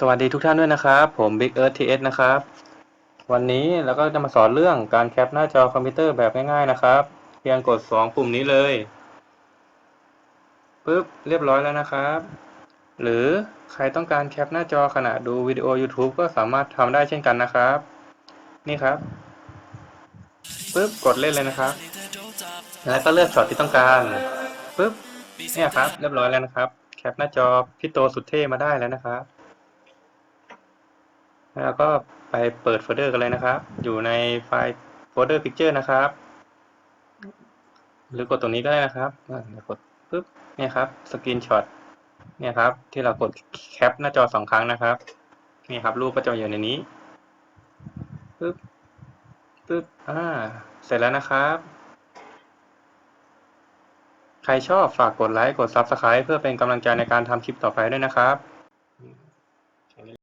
สวัสดีทุกท่านด้วยนะครับ ผม Big Earth TS นะครับ วันนี้เราก็จะมาสอนเรื่องการแคปหน้าจอคอมพิวเตอร์แบบง่ายๆนะครับ เพียงกด 2 ปุ่มนี้เลยปึ๊บเรียบร้อยแล้วนะครับ หรือใครต้องการแคปหน้าจอขณะดูวิดีโอ YouTube ก็สามารถทำได้เช่นกันนะครับ นี่ครับปึ๊บกดเล่นเลยนะครับ แล้วก็เลือกช็อตที่ต้องการปึ๊บเนี่ยครับ เรียบร้อยแล้วนะครับ แคปหน้าจอพี่โตสุดเท่มาได้แล้วนะครับ แล้วก็ไปเปิดโฟลเดอร์กันเลยนะครับ อยู่ในไฟล์โฟลเดอร์ Picture นะครับ หรือกดตรงนี้ก็ได้นะครับกดปึ๊บเนี่ยครับสกรีนช็อตเนี่ยครับ ที่เรากดแคปหน้าจอสองครั้งนะครับนี่ครับรูปก็จะอยู่ในนี้ปึ๊บปึ๊บอ่าเสร็จแล้วนะครับ ใครชอบฝากกดไลค์กด Subscribe เพื่อเป็นกำลังใจในการทำคลิปต่อไปด้วยนะครับ